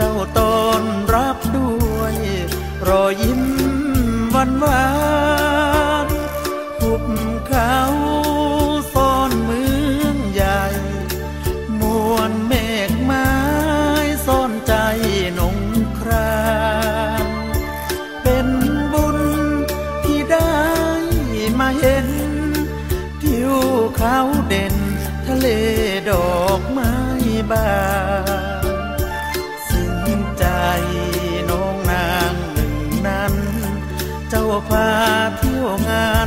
จ้าตอนรับด้วย รอยยิ้มหวานหวานหุบ เจ้าพาเที่ยวงาน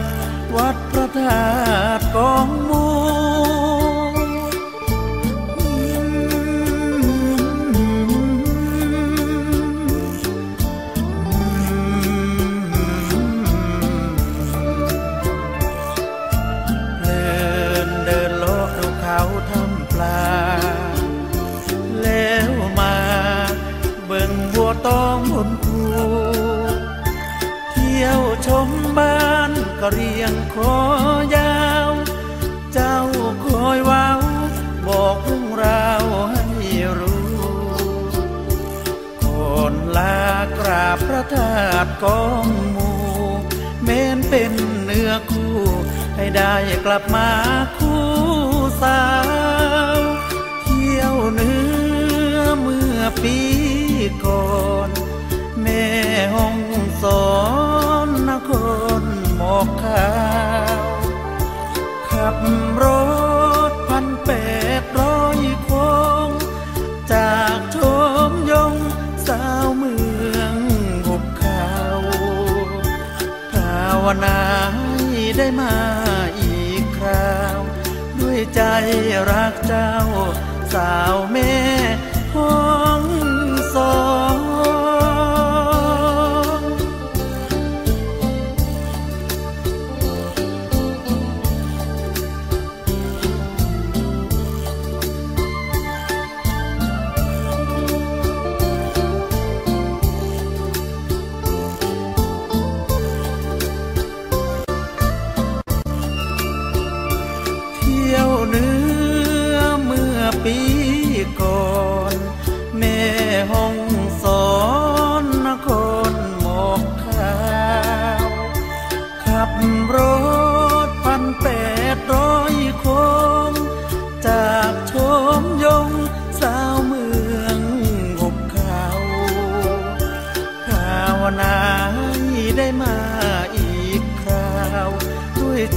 วัดพระธาตุกองมูเพลิน ก็เรียงคอยาว เจ้าคอยว้าวบอกเรื่องราวให้รู้คนลากราบพระธาตุกองมูเม้นเป็นเนื้อคู่ ให้ได้กลับมาคู่าวนาให้ได้มาอีกคราว ด้วยใจรักเจ้าสาวเม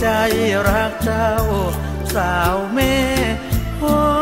ใจรักเจ้าสาวแม่ห้อ